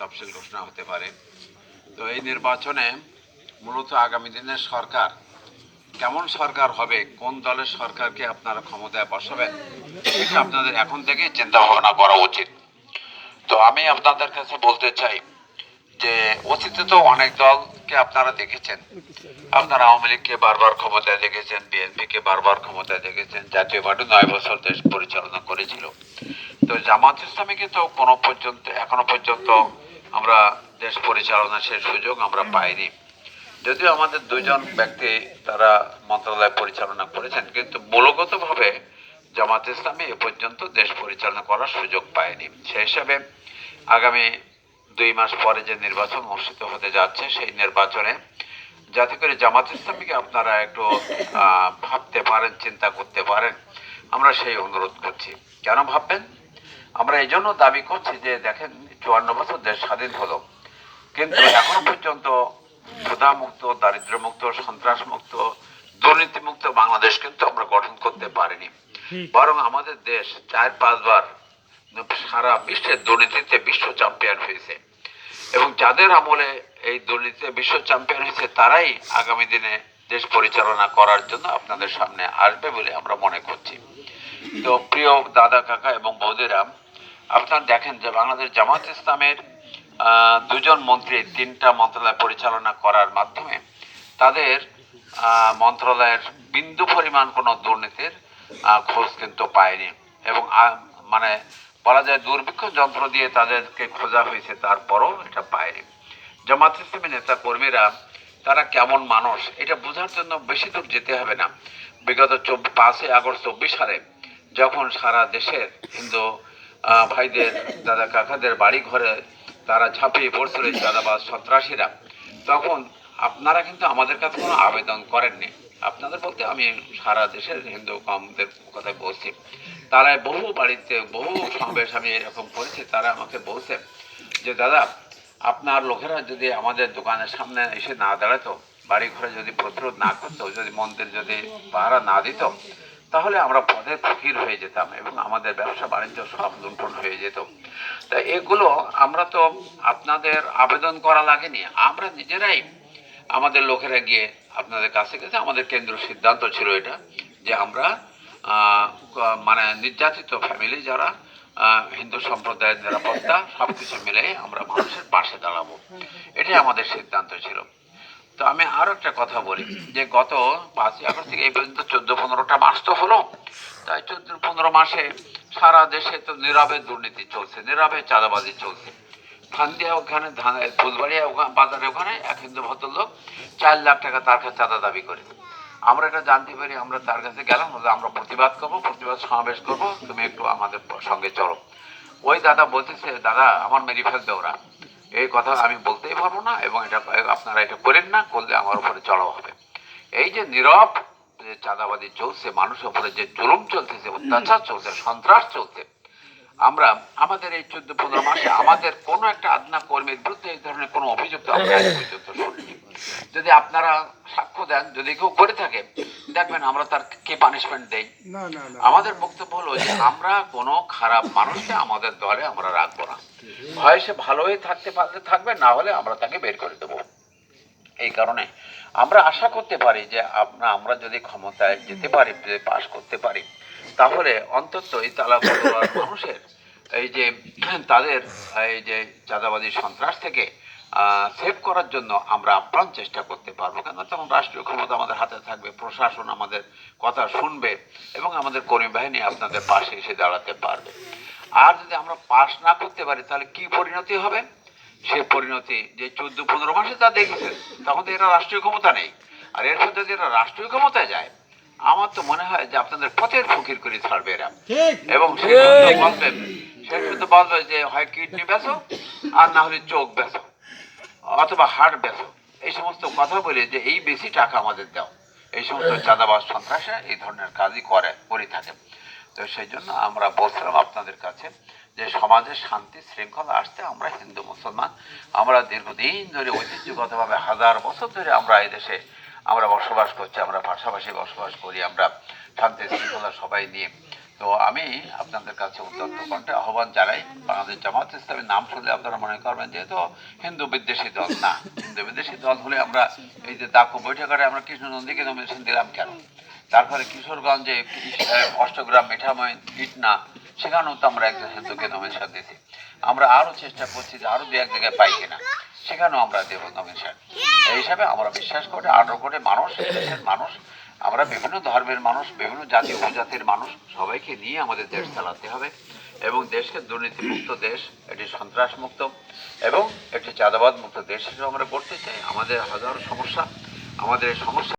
তফসিল ঘোষণা হতে পারে। তো এই নির্বাচনে মূলত আগামী দিনের সরকার কেমন সরকার হবে, কোন দলের সরকারকে আপনারা ক্ষমতায় বসাবেন, এটা আপনাদের এখন থেকেই চিন্তা ভাবনা করা উচিত। তো আমি আপনাদের কাছে বলতে চাই যে, অতীতে তো অনেক দলকে আপনারা দেখেছেন। আপনারা আওয়ামী লীগকে বারবার ক্ষমতায় দেখেছেন, বিএনপিকে বারবার ক্ষমতায় দেখেছেন, জাতীয় পার্টি নয় বছর দেশ পরিচালনা করেছিল। তো জামাত ইসলামীকে তো কোনো পর্যন্ত, এখনও পর্যন্ত আমরা দেশ পরিচালনার সেই সুযোগ আমরা পাইনি। যদিও আমাদের দুজন ব্যক্তি তারা মন্ত্রণালয় পরিচালনা করেছেন কিন্তু মূলগতভাবে জামাত ইসলামী এ পর্যন্ত দেশ পরিচালনা করার সুযোগ পায়নি। সেই হিসাবে আগামী দুই মাস পরে যে নির্বাচন অনুষ্ঠিত হতে যাচ্ছে সেই নির্বাচনে যাতে করে জামাত ইসলামীকে আপনারা একটু ভাবতে পারেন চিন্তা করতে পারেন আমরা সেই অনুরোধ করছি। কেন ভাববেন? আমরা এই জন্য দাবি করছি যে দেখেন চুয়ান্ন বছর দেশ স্বাধীন হলো। কিন্তু এখনও পর্যন্ত ক্ষুধামুক্ত দারিদ্র্যমুক্ত সন্ত্রাসমুক্ত দুর্নীতিমুক্ত বাংলাদেশ কিন্তু আমরা গঠন করতে পারিনি। বরং আমাদের দেশ চার পাঁচবার সারা বিশ্বের দুর্নীতিতে বিশ্ব চ্যাম্পিয়ন হয়েছে। এবং যাদের আমলে এই দুর্নীতিতে বিশ্ব চ্যাম্পিয়ন হয়েছে তারাই আগামী দিনে দেশ পরিচালনা করার জন্য আপনাদের সামনে আসবে বলে আমরা মনে করছি। তো প্রিয় দাদা কাকা এবং বৌদিরা আপনারা দেখেন যে বাংলাদেশ জামাত ইসলামের দুজন মন্ত্রী তিনটা মন্ত্রণালয় পরিচালনা করার মাধ্যমে তাদের মন্ত্রণালয়ের বিন্দু পরিমাণ কোনো দুর্নীতির খোঁজ কিন্তু পায়নি এবং মানে বলা যায় দুর্ভিক্ষ যন্ত্র দিয়ে তাদেরকে খোঁজা হয়েছে, তারপরও এটা পায়নি। জামাত ইসলামী নেতা কর্মীরা তারা কেমন মানুষ, এটা বোঝার জন্য বেশি দূর যেতে হবে না। বিগত চব্বিশ, পাঁচই আগস্ট চব্বিশ সালে যখন সারা দেশের হিন্দু ভাইদের, দাদা কাকাদের বাড়ি ঘরে তারা ঝাঁপিয়ে পড়ছিল এই দাদাবাজ সন্ত্রাসীরা। তখন আপনারা কিন্তু আমাদের কাছে কোনো আবেদন করেননি। আপনাদের বলতে আমি সারা দেশের হিন্দু কমদের কথাই বলছি। তারা বহু বাড়িতে, বহু সমাবেশ আমি এরকম করেছি, তারা আমাকে বলছে যে, দাদা, আপনার লোকেরা যদি আমাদের দোকানের সামনে এসে না দাঁড়াতো বাড়ি ঘরে যদি প্রতিরোধ না করতো, যদি মন্দির যদি পাহারা না দিত তাহলে আমরা পদে ফকির হয়ে যেতাম এবং আমাদের ব্যবসা বাণিজ্য সব লুণ্ঠন হয়ে যেত। তা এগুলো আমরা তো আপনাদের আবেদন করা লাগেনি। আমরা নিজেরাই আমাদের লোকেরা গিয়ে আপনাদের কাছে গেছে আমাদের কেন্দ্র সিদ্ধান্ত ছিল এটা যে আমরা মানে নির্যাতিত ফ্যামিলি যারা হিন্দু সম্প্রদায়ের নিরাপত্তা সব কিছু মিলে আমরা মানুষের পাশে দাঁড়াবো। এটাই আমাদের সিদ্ধান্ত ছিল। আরও একটা কথা বলি, যে গত পাঁচই আগস্ট থেকে এই পর্যন্ত চোদ্দ পনেরোটা মাস তো হলো। তাই চোদ্দ পনেরো মাসে সারা দেশে তো নীরবে দুর্নীতি চলছে, নীরবে চাঁদাবাজি চলছে। ফান্দিয়া ওখানে ধান ফুলবাড়িয়া বাজারে ওখানে এক হিন্দু ভদ্রলোক চার লাখ টাকা তার কাছে চাঁদা দাবি করে। আমরা এটা জানতে পারি আমরা তার কাছে গেলাম আমরা প্রতিবাদ করব, প্রতিবাদ সমাবেশ করব, তুমি একটু আমাদের সঙ্গে চলো। ওই দাদা বলতেছে, দাদা, আমার মেরি ফেলতে ওরা। এই কথা আমি বলতেই পারব না এবং এটা আপনারা এটা করেন না, করলে আমার উপরে চড়াও হবে। এই যে নীরব, যে চাঁদাবাজি চলছে, মানুষের উপরে যে জুলুম চলতেছে অত্যাচার চলছে, সন্ত্রাস চলছে, আমরা আমাদের এই চোদ্দ পনেরো মাসে আমাদের কোনো একটা আদনা কর্মীর বিরুদ্ধে এই ধরনের কোনো অভিযোগ যদি আপনারা সাক্ষ্য দেন, যদি কেউ করে থাকে দেখবেন আমরা তার কি পানিশমেন্ট দেই? আমাদের বক্তব্য হলো যে আমরা কোনো খারাপ মানুষকে আমাদের দলে আমরা রাখব না। হয় সে ভালোই থাকতে পারলে থাকবে না হলে আমরা তাকে বের করে দেবো। এই কারণে আমরা আশা করতে পারি যে আমরা আমরা যদি ক্ষমতায় যেতে পারি পাশ করতে পারি তাহলে অন্তত এই তালা মানুষের এই যে তাদের এই যে চাঁদাবাদী সন্ত্রাস থেকে সেভ করার জন্য আমরা আপ্রাণ চেষ্টা করতে পারব। কেন তখন রাষ্ট্রীয় ক্ষমতা আমাদের হাতে থাকবে প্রশাসন আমাদের কথা শুনবে এবং আমাদের কর্মী বাহিনী আপনাদের পাশে এসে দাঁড়াতে পারবে। আর যদি আমরা পাশ না করতে পারি তাহলে কি পরিণতি হবে? সে পরিণতি যে চোদ্দ পনেরো মাসে তা দেখেছেন তখন তো এরা রাষ্ট্রীয় ক্ষমতা নেই। আর এরপর যদি এরা রাষ্ট্রীয় ক্ষমতায় যায় আমার তো মনে হয় যে আপনাদের পথের ফকির করে ছাড়বে এরা। এবং সে বলবে সে কিন্তু বলবে যে হয় কিডনি বেচো আর না হলে চোখ বেচো অথবা হার্ট বেচো এই সমস্ত কথা বলে যে এই বেশি টাকা আমাদের দাও। এই সমস্ত চাঁদাবাজ সন্ত্রাসে এই ধরনের কাজই করে করে থাকে। তো সেই জন্য আমরা বলছিলাম আপনাদের কাছে যে সমাজে শান্তি, শৃঙ্খলা আসতে আমরা হিন্দু, মুসলমান, আমরা দীর্ঘদিন ধরে ঐতিহ্যগতভাবে হাজার বছর ধরে আমরা এই দেশে আমরা বসবাস করছি, আমরা পাশাপাশি বসবাস করি, আমরা শান্তি, শৃঙ্খলা সবাই নিয়ে তো আমি আপনাদের কাছে উদ্যন্ত কণ্ঠে আহ্বান জানাই, বাংলাদেশ জামাত ইসলামের নাম শুনলে আপনারা মনে করবেন যে তো হিন্দু বিদ্বেষী দল। না, হিন্দু বিদ্বেষী দল হলে আমরা এই যে দাকু বৈঠকারে আমরা কৃষ্ণনন্দীকে নমিনেশন দিলাম কেন? তারপরে কিশোরগঞ্জে অষ্টগ্রাম মিঠাময় ইটনা, সেখানেও তো আমরা একজন হিন্দুকে নমিনেশন দিয়েছি। আমরা আরও চেষ্টা করছি যে আরও দু এক জায়গায় পাই কিনা, সেখানেও আমরা দেব নমিনেশন এই হিসাবে আমরা বিশ্বাস করি, আঠারো কোটি মানুষ মানুষ আমরা বিভিন্ন ধর্মের মানুষ, বিভিন্ন জাতি উপজাতির মানুষ, সবাইকে নিয়ে আমাদের দেশ চালাতে হবে এবং দেশকে দুর্নীতিমুক্ত দেশ, এটি সন্ত্রাস মুক্ত এবং একটি চাঁদাবাদ মুক্ত দেশ হিসেবে আমরা করতে চাই। আমাদের হাজারো সমস্যা, আমাদের এই সমস্যা